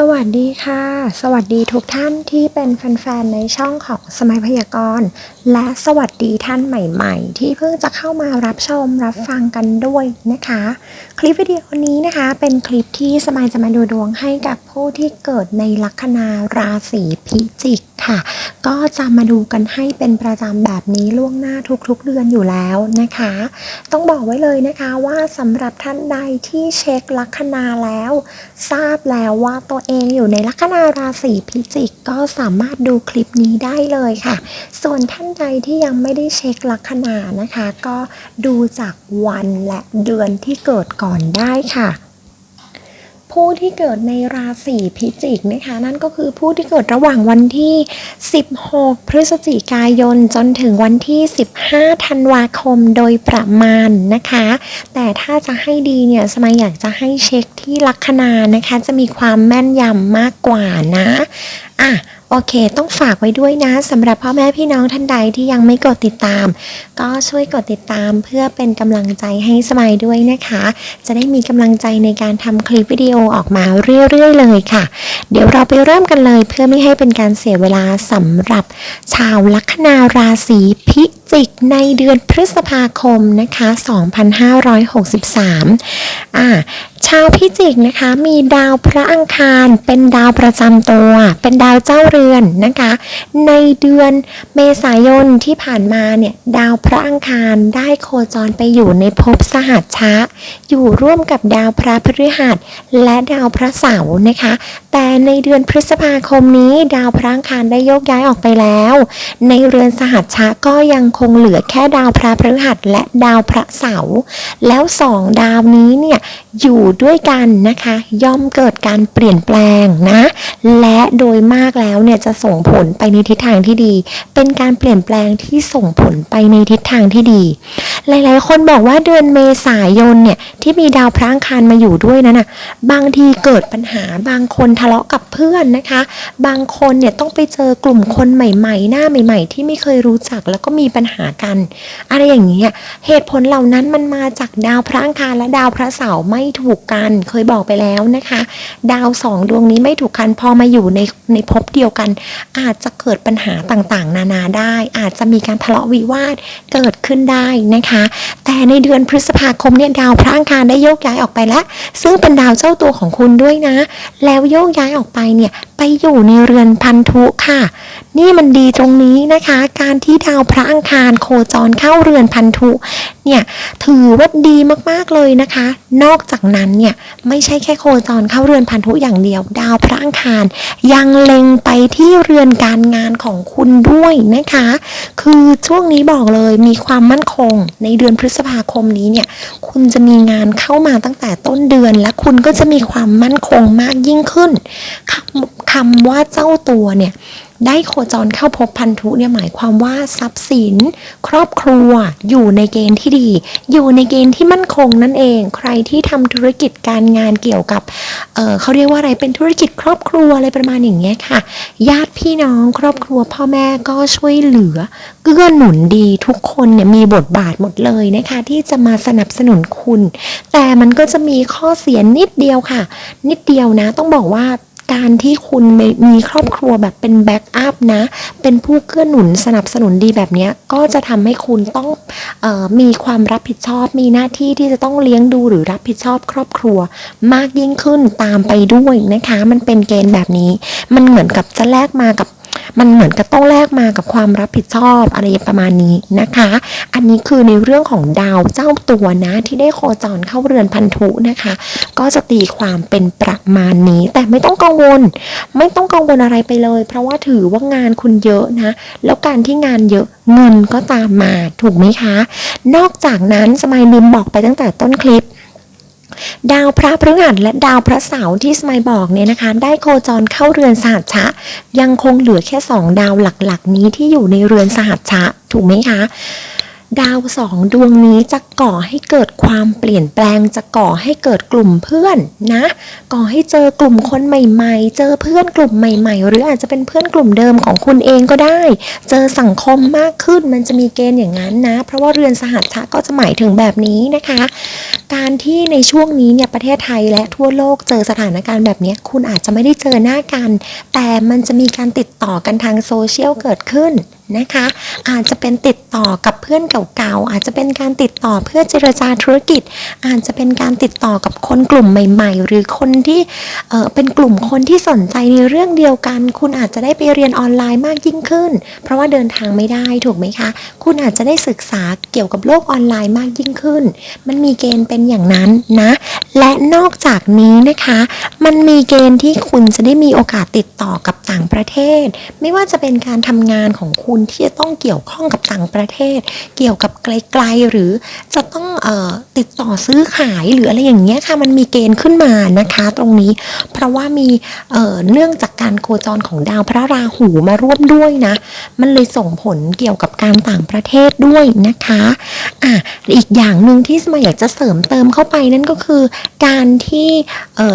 สวัสดีค่ะ สวัสดีทุกท่านที่เป็นแฟนๆ ในช่องของสมัยพยากรณ์ และสวัสดีท่านใหม่ๆ ที่เพิ่งจะเข้ามารับชมรับฟังกันด้วยนะคะ คลิปวิดีโอนี้นะคะเป็นคลิปที่สมัยจะมาดูดวงให้กับผู้ที่เกิดในลัคนาราศีพิจิกค่ะ ก็จะมาดูกันให้เป็นประจำแบบนี้ล่วงหน้าทุกๆ เดือนอยู่แล้วนะคะ ต้องบอกไว้เลยนะคะว่าสำหรับท่านใดที่เช็คลัคนาแล้ว ทราบแล้วว่าตัวเองอยู่ในลัคนาราศีพิจิกก็สามารถดูคลิปนี้ได้เลยค่ะ ส่วนท่านใดที่ยังไม่ได้เช็คลัคนานะคะ ก็ดูจากวันและเดือนที่เกิดก่อนได้ค่ะ ผู้ที่เกิดในราศีพิจิกนะคะ นั่นก็คือผู้ที่เกิดระหว่างวันที่ 16 พฤศจิกายน จนถึงวันที่ 15 ธันวาคมโดยประมาณนะคะ แต่ถ้าจะให้ดีเนี่ยสมัยอยากจะให้เช็คที่ลัคนานะคะ จะมีความแม่นยำมากกว่านะ อะ โอเค ต้องฝากไว้ด้วยนะสำหรับพ่อแม่พี่น้องท่านใดที่ยังไม่กดติดตาม ก็ช่วยกดติดตามเพื่อเป็นกำลังใจให้สมัยด้วยนะคะ จะได้มีกำลังใจในการทำคลิปวิดีโอออกมาเรื่อยๆเลยค่ะ เดี๋ยวเราไปเริ่มกันเลยเพื่อไม่ให้เป็นการเสียเวลาสำหรับ ชาวลัคนาราศีพิจิกในเดือนพฤษภาคมนะคะ 2563 อ่า ชาวพิจิกนะคะ มีดาวพระอังคารเป็นดาวประจำตัว เป็นดาวเจ้าเรือนนะคะ ในเดือนเมษายนที่ผ่านมาเนี่ยดาวพระอังคารได้โคจรไปอยู่ในภพสหัชชะ อยู่ร่วมกับดาวพระพฤหัสและดาวพระเสาร์นะคะ แต่ในเดือนพฤษภาคมนี้ ดาวพระอังคารได้โยกย้ายออกไปแล้ว ในเรือนสหัชชะก็ยังคงเหลือแค่ดาวพระพฤหัสและดาวพระเสาร์แล้วสองดาวนี้เนี่ยอยู่ด้วยกันนะคะ ย่อมเกิดการเปลี่ยนแปลงนะ และโดยมากแล้ว เนี่ยจะส่งผลไปในทิศทางที่ดี เป็นการเปลี่ยนแปลงที่ส่งผลไปในทิศทางที่ดี หลายๆ คนบอกว่าเดือนเมษายนเนี่ยที่มีดาวพระอังคารมาอยู่ด้วยนั้นน่ะบางทีเกิดปัญหาบางคนทะเลาะกับเพื่อนนะคะ บางคนเนี่ยต้องไปเจอกลุ่มคนใหม่ ๆ หน้าใหม่ ๆ ที่ไม่เคยรู้จักแล้วก็มีปัญหากัน อะไรอย่างเงี้ยเหตุผลเหล่านั้นมันมาจากดาวพระอังคารและดาวพระเสาร์ไม่ถูกกัน เคยบอกไปแล้วนะคะ ดาวสองดวงนี้ไม่ถูกกันพอมาอยู่ในในภพเดียวกันอาจจะเกิดปัญหาต่างๆ นานาได้ อาจจะมีการทะเลาะวิวาทเกิดขึ้นได้นะคะ แต่ในเดือนพฤษภาคมเนี่ยดาวพระอังคารได้โยกย้ายออกไปแล้ว ซึ่งเป็นดาวเจ้าตัวของคุณด้วยนะ แล้วโยกย้ายออกไปเนี่ยไปอยู่ในเรือนพันธุค่ะ นี่มันดีตรงนี้นะคะการการที่ดาวพระอังคารโคจรเข้าเรือนพันธุ เนี่ยถือว่าดีมากๆเลยนะคะ นอกจากนั้นเนี่ยไม่ใช่แค่โคจรเข้าเรือนพันธุอย่างเดียว ดาวพระอังคารยังเล็งไปที่เรือนการงานของคุณด้วยนะคะ คือช่วงนี้บอกเลยมีความมั่นคงในเดือนพฤษภาคมนี้เนี่ยคุณจะมีงานเข้ามาตั้งแต่ต้นเดือน และคุณก็จะมีความมั่นคงมากยิ่งขึ้นคำคำว่าเจ้าตัวเนี่ยได้โคจรเข้าพบพันธุเนี่ยหมายความว่าทรัพย์สิน ครอบครัวอยู่ในเกณฑ์ที่ดี อยู่ในเกณฑ์ที่มั่นคงนั่นเอง ใครที่ทำธุรกิจการงานเกี่ยวกับเเขาเรียกว่าอะไรเป็นธุรกิจครอบครัวอะไรประมาณอย่างเงี้ยค่ะ ญาติพี่น้องครอบครัวพ่อแม่ก็ช่วยเหลือเกื้อหนุนดีทุกคนเนี่ยมีบทบาทหมดเลยนะคะที่จะมาสนับสนุนคุณ แต่มันก็จะมีข้อเสียนิดเดียวค่ะ นิดเดียวนะต้องบอกว่า การที่คุณมีครอบครัวแบบเป็นแบ็กอัพนะ เป็นผู้เกื้อหนุนสนับสนุนดีแบบนี้ก็จะทำให้คุณต้องออมีความรับผิดชอบ มีหน้าที่ที่จะต้องเลี้ยงดูหรือรับผิดชอบครอบครัว มากยิ่งขึ้นตามไปด้วยนะคะ มันเป็นเกณฑ์แบบนี้ มันเหมือนกับจะแลกมากับ มันเหมือนกับต้องแลกมากับความรับผิดชอบอะไรประมาณนี้นะคะ อันนี้คือในเรื่องของดาวเจ้าตัวนะที่ได้โคจรเข้าเรือนพันธุนะคะ ก็จะตีความเป็นประมาณนี้ แต่ไม่ต้องกังวล ไม่ต้องกังวลอะไรไปเลย เพราะว่าถือว่างานคุณเยอะนะ แล้วการที่งานเยอะเงินก็ตามมาถูกไหมคะ นอกจากนั้นสมัยลืมบอกไปตั้งแต่ต้นคลิป ดาวพระพฤหัสและดาวพระเสาร์ที่สมัยบอกเนี่ยนะคะ ได้โคจรเข้าเรือนสหัชชะ ยังคงเหลือแค่สองดาวหลักๆ นี้ที่อยู่ในเรือนสหัชชะ ถูกไหมคะดาวสองดวงนี้จะก่อให้เกิดความเปลี่ยนแปลง จะก่อให้เกิดกลุ่มเพื่อนนะ ก่อให้เจอกลุ่มคนใหม่ๆ เจอเพื่อนกลุ่มใหม่ๆ หรืออาจจะเป็นเพื่อนกลุ่มเดิมของคุณเองก็ได้ เจอสังคมมากขึ้นมันจะมีเกณฑ์อย่างนั้นนะ เพราะว่าเรือนสหัชชะก็จะหมายถึงแบบนี้นะคะการที่ในช่วงนี้เนี่ยประเทศไทยและทั่วโลกเจอสถานการณ์แบบนี้คุณอาจจะไม่ได้เจอหน้ากัน แต่มันจะมีการติดต่อกันทางโซเชียลเกิดขึ้นนะคะ อาจจะเป็นติดต่อกับเพื่อนเก่าๆอาจจะเป็นการติดต่อเพื่อเจรจาธุรกิจ อาจจะเป็นการติดต่อกับคนกลุ่มใหม่ ๆ หรือคนที่เอ่อเป็นกลุ่มคนที่สนใจในเรื่องเดียวกัน คุณอาจจะได้ไปเรียนออนไลน์มากยิ่งขึ้น เพราะว่าเดินทางไม่ได้ถูกไหมคะ คุณอาจจะได้ศึกษาเกี่ยวกับโลกออนไลน์มากยิ่งขึ้น มันมีเกณฑ์เป็นเป็นอย่างนั้นนะ และนอกจากนี้นะคะ มันมีเกณฑ์ที่คุณจะได้มีโอกาสติดต่อกับ ต่างประเทศ ไม่ว่าจะเป็นการทำงานของคุณที่จะต้องเกี่ยวข้องกับต่างประเทศ เกี่ยวกับไกลๆหรือจะต้องออติดต่อซื้อขายหรืออะไรอย่างเงี้ยค่ะมันมีเกณฑ์ขึ้นมานะคะ ตรงนี้ เพราะว่ามีเเนื่องจากการโคจรของดาวพระราหูมาร่วมด้วยนะ มันเลยส่งผลเกี่ยวกับการต่างประเทศด้วยนะคะอะอีกอย่างหนึ่งที่สมัยอยากจะเสริมเติมเข้าไปนั่นก็คือ การที่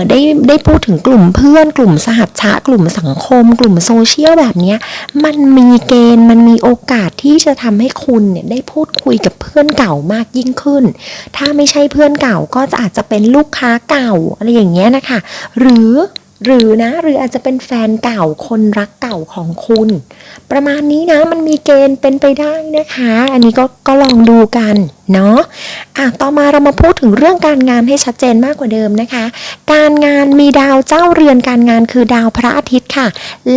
ได้ได้พูดถึงกลุ่มเพื่อนกลุ่มสหัชชะกลุ่มสังคมกลุ่มโซเชียลแบบนี้มันมีเกณฑ์มันมีโอกาสที่จะทำให้คุณเนี่ยได้พูดคุยกับเพื่อนเก่ามากยิ่งขึ้น ถ้าไม่ใช่เพื่อนเก่าก็จะอาจจะเป็นลูกค้าเก่าอะไรอย่างเงี้ยนะคะ หรือหรือนะหรืออาจจะเป็นแฟนเก่าคนรักเก่าของคุณ ประมาณนี้นะมันมีเกณฑ์เป็นไปได้นะคะ อันนี้ก็ก็ลองดูกัน เนาะอะต่อมาเรามาพูดถึงเรื่องการงานให้ชัดเจนมากกว่าเดิมนะคะ การงานมีดาวเจ้าเรือนการงานคือดาวพระอาทิตย์ค่ะ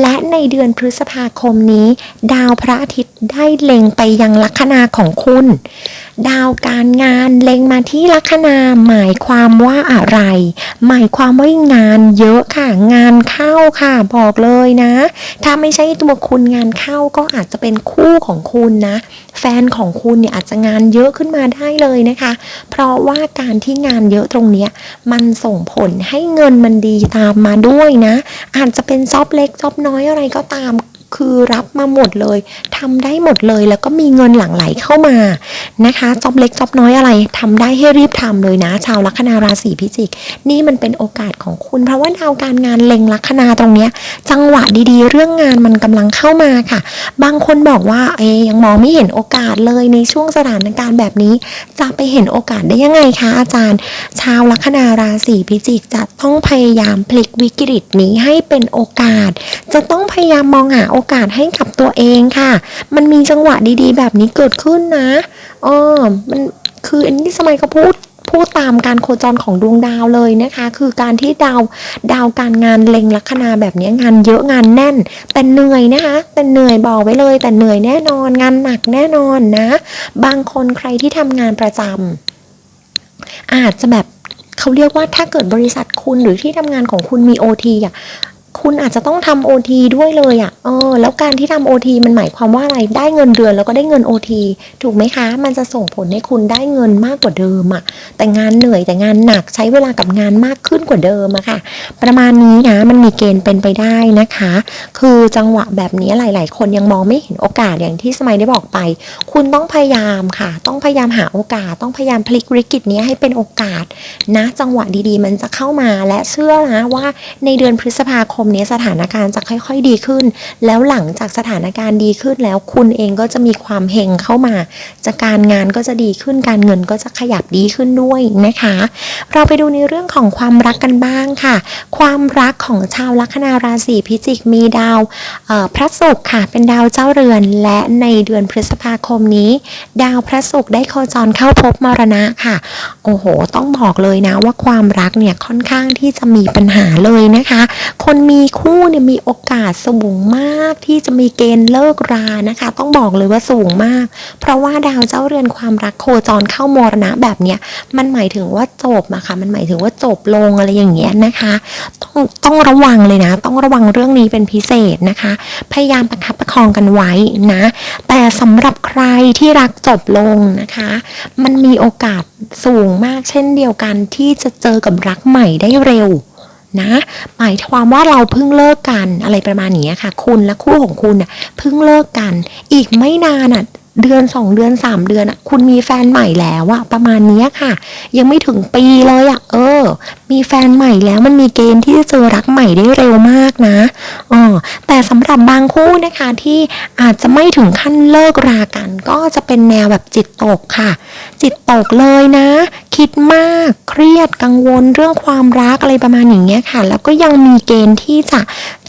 และในเดือนพฤษภาคมนี้ ดาวพระอาทิตย์ได้เล็งไปยังลัคนาของคุณ ดาวการงานเล็งมาที่ลัคนาหมายความว่าอะไร หมายความว่างานเยอะค่ะ งานเข้าค่ะ บอกเลยนะ ถ้าไม่ใช่ตัวคุณงานเข้าก็อาจจะเป็นคู่ของคุณนะ แฟนของคุณเนี่ยอาจจะงานเยอะขึ้นมาได้เลยนะคะ เพราะว่าการที่งานเยอะตรงเนี้ยมันส่งผลให้เงินมันดีตามมาด้วยนะ อาจจะเป็นซอบเล็กซอบน้อยอะไรก็ตาม คือรับมาหมดเลยทำได้หมดเลยแล้วก็มีเงินหลั่งไหลเข้ามานะคะจอบเล็กจอบน้อยอะไรทำได้ให้รีบทำเลยนะ ชาวลัคนาราศีพิจิก นี่มันเป็นโอกาสของคุณ เพราะว่าดาวการงานเล็งลัคนาตรงเนี้ย จังหวะดีๆ เรื่องงานมันกำลังเข้ามาค่ะ บางคนบอกว่าเอ๊ยยังมองไม่เห็นโอกาสเลยในช่วงสถานการณ์แบบนี้ จะไปเห็นโอกาสได้ยังไงคะอาจารย์ ชาวลัคนาราศีพิจิกจะต้องพยายามพลิกวิกฤตนี้ให้เป็นโอกาส จะต้องพยายามมองหาโออกาสให้กับตัวเองค่ะ มันมีจังหวะดีๆ แบบนี้เกิดขึ้นนะเออมันคืออันนี้สมัยก็พูดพูดตามการโคจรของดวงดาวเลยนะคะ คือการที่ดาวดาวการงานเล็งลัคนาแบบนี้งานเยอะงานแน่น แต่เหนื่อยนะคะแต่เหนื่อยบอกไว้เลย แต่เหนื่อยแน่นอนงานหนักแน่นอนนะ บางคนใครที่ทำงานประจำอาจจะแบบเขาเรียกว่าถ้าเกิดบริษัทคุณหรือที่ทำงานของคุณมี OT อะ คุณอาจจะต้องทำ OT ด้วยเลยอะ่ะเออแล้วการที่ทำ OT มันหมายความว่าอะไรได้เงินเดือนแล้วก็ได้เงิน OT ถูกไหมคะ มันจะส่งผลให้คุณได้เงินมากกว่าเดิมอะ่ะ แต่งานเหนื่อยแต่งานหนักใช้เวลากับงานมากขึ้นกว่าเดิมอะค่ะ ประมาณนี้นะมันมีเกณฑ์เป็นไปได้นะคะ คือจังหวะแบบนี้หลาย ๆ คนยังมองไม่เห็นโอกาสอย่างที่สมัยได้บอกไป คุณต้องพยายามค่ะ ต้องพยายามหาโอกาส ต้องพยายามพลิกวิกฤตนี้ให้เป็นโอกาสนะ จังหวะดี ๆ มันจะเข้ามาและเชื่อนะว่าในเดือนพฤษภาคมนี้สถานการณ์จะค่อย ๆ ดีขึ้น แล้วหลังจากสถานการณ์ดีขึ้นแล้วคุณเองก็จะมีความเฮงเข้ามาจากการงานก็จะดีขึ้นการเงินก็จะขยับดีขึ้นด้วยนะคะ เราไปดูในเรื่องของความรักกันบ้างค่ะ ความรักของชาวลัคนาราศีพิจิกมีดาวพระศุกร์ค่ะ เป็นดาวเจ้าเรือนและในเดือนพฤษภาคมนี้ ดาวพระศุกร์ได้โคจรเข้าพบมรณะค่ะ โอ้โห ต้องบอกเลยนะว่าความรักเนี่ยค่อนข้างที่จะมีปัญหาเลยนะคะ คนมีีคู่เนี่ยมีโอกาสสูงมากที่จะมีเกณฑ์เลิกรานะคะ ต้องบอกเลยว่าสูงมาก เพราะว่าดาวเจ้าเรือนความรักโคจรเข้ามรณะแบบเนี้ยมันหมายถึงว่าจบอะค่ะมันหมายถึงว่าจบลงอะไรอย่างเงี้ยนะคะ ต้องต้องระวังเลยนะ ต้องระวังเรื่องนี้เป็นพิเศษนะคะ พยายามประคับประคองกันไว้นะ แต่สำหรับใครที่รักจบลงนะคะ มันมีโอกาสสูงมากเช่นเดียวกันที่จะเจอกับรักใหม่ได้เร็ว นะหมายความว่าเราเพิ่งเลิกกันอะไรประมาณนี้ค่ะ คุณและคู่ของคุณน่ะเพิ่งเลิกกัน อีกไม่นานอะเดือนสองเดือนสามเดือนอะคุณมีแฟนใหม่แล้วอะประมาณนี้ค่ะ ยังไม่ถึงปีเลยอะเออ มีแฟนใหม่แล้วมันมีเกณฑ์ที่จะเจอรักใหม่ได้เร็วมากนะอ๋อ สำหรับบางคู่นะคะที่อาจจะไม่ถึงขั้นเลิกรากัน ก็จะเป็นแนวแบบจิตตกค่ะ จิตตกเลยนะ คิดมากเครียดกังวลเรื่องความรักอะไรประมาณอย่างเงี้ยค่ะ แล้วก็ยังมีเกณฑ์ที่จะ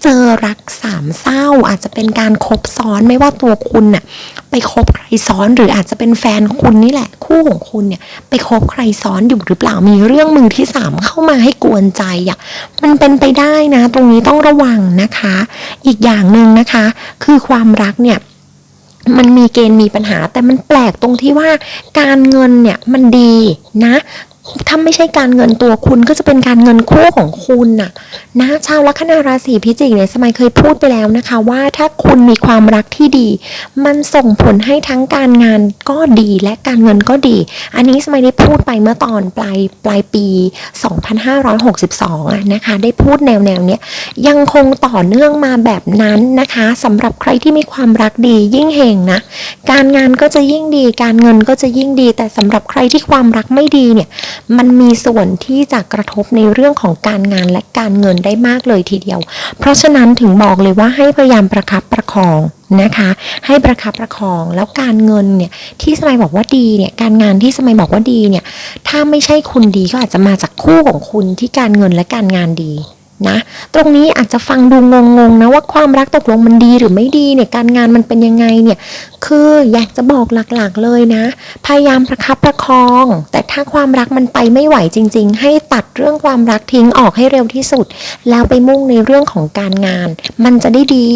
เจอรักสามเศร้า อาจจะเป็นการคบซ้อนไม่ว่าตัวคุณน่ะไปคบใครซ้อนหรืออาจจะเป็นแฟนคุณนี่แหละ คู่ของคุณเนี่ย ไปคบใครซ้อนอยู่หรือเปล่ามีเรื่องมือที่สามเข้ามาให้กวนใจอะมันเป็นไปได้นะ ตรงนี้ต้องระวังนะคะ อีกอย่างหนึ่งนะคะ คือความรักเนี่ยมันมีเกณฑ์มีปัญหา แต่มันแปลกตรงที่ว่าการเงินเนี่ยมันดีนะ ถ้าไม่ใช่การเงินตัวคุณก็จะเป็นการเงินคู่ของคุณน่ะนะชาวลัคนาราศีพิจิกเนี่ยสมัยเคยพูดไปแล้วนะคะ ว่าถ้าคุณมีความรักที่ดี มันส่งผลให้ทั้งการงานก็ดีและการเงินก็ดี อันนี้สมัยได้พูดไปเมื่อตอนปลายปลายปี 2562อะนะคะ ได้พูดแนวแนวเนี้ยยังคงต่อเนื่องมาแบบนั้นนะคะสำหรับใครที่มีความรักดียิ่งเฮงนะการงานก็จะยิ่งดี การเงินก็จะยิ่งดี แต่สำหรับใครที่ความรักไม่ดีเนี่ยมันมีส่วนที่จะกระทบในเรื่องของการงานและการเงินได้มากเลยทีเดียว เพราะฉะนั้นถึงบอกเลยว่าให้พยายามประคับประคองนะคะให้ประคับประคองแล้วการเงินเนี่ยที่สมัยบอกว่าดีเนี่ยการงานที่สมัยบอกว่าดีเนี่ยถ้าไม่ใช่คุณดีก็อาจจะมาจากคู่ของคุณที่การเงินและการงานดี นะตรงนี้อาจจะฟังดูงงๆนะว่าความรักตกลงมันดีหรือไม่ดีเนี่ยการงานมันเป็นยังไงเนี่ยคืออยากจะบอกหลักๆเลยนะ พยายามประคับประคอง แต่ถ้าความรักมันไปไม่ไหวจริง ๆ ให้ตัดเรื่องความรักทิ้งออกให้เร็วที่สุด แล้วไปมุ่งในเรื่องของการงาน มันจะได้ดี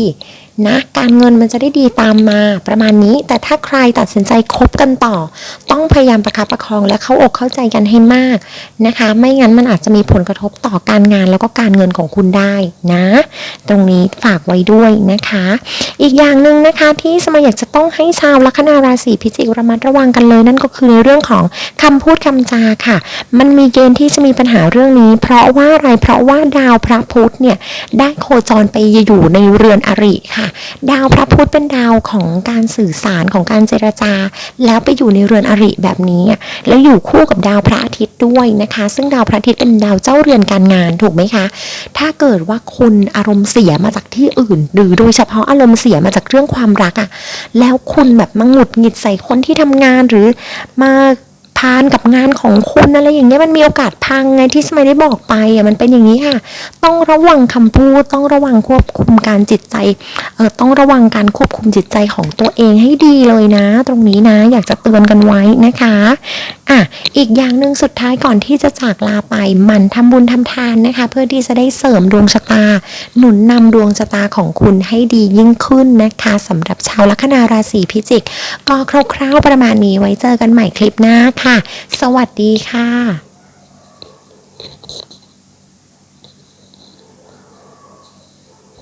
นะการเงินมันจะได้ดีตามมาประมาณนี้ แต่ถ้าใครตัดสินใจคบกันต่อ ต้องพยายามประคับประคองและเข้าอกเข้าใจกันให้มากนะคะ ไม่งั้นมันอาจจะมีผลกระทบต่อการงานแล้วก็การเงินของคุณได้นะ ตรงนี้ฝากไว้ด้วยนะคะ อีกอย่างหนึ่งนะคะที่สมัยอยากจะต้องให้ชาวลัคนาราศีพิจิกระมัดระวังกันเลย นั่นก็คือในเรื่องของคำพูดคำจาค่ะ มันมีเกณฑ์ที่จะมีปัญหาเรื่องนี้ เพราะว่าอะไรเพราะว่าดาวพระพุธเนี่ยได้โคจรไปอยู่ในเรือนอริค่ะดาวพระพุธเป็นดาวของการสื่อสารของการเจรจา แล้วไปอยู่ในเรือนอริแบบนี้ แล้วอยู่คู่กับดาวพระอาทิตย์ด้วยนะคะ ซึ่งดาวพระอาทิตย์เป็นดาวเจ้าเรือนการงานถูกไหมคะ ถ้าเกิดว่าคุณอารมณ์เสียมาจากที่อื่น หรือโดยเฉพาะอารมณ์เสียมาจากเรื่องความรักอะแล้วคุณแบบมาหงุดหงิดใส่คนที่ทำงานหรือมา พานกับงานของคุณอะไรอย่างเงี้ยมันมีโอกาสพังไงที่สมัยได้บอกไปอะมันเป็นอย่างนี้ค่ะ ต้องระวังคำพูด ต้องระวังควบคุมการจิตใจเออต้องระวังการควบคุมจิตใจของตัวเองให้ดีเลยนะ ตรงนี้นะ อยากจะเตือนกันไว้นะคะ อะอีกอย่างหนึ่งสุดท้ายก่อนที่จะจากลาไปหมันทำบุญทำทานนะคะ เพื่อที่จะได้เสริมดวงชะตา หนุนนำดวงชะตาของคุณให้ดียิ่งขึ้นนะคะสำหรับชาวลัคนาราศีพิจิก ก็คร่าวๆประมาณนี้ไว้เจอกันใหม่คลิปหน้าค่ะ สวัสดีค่ะ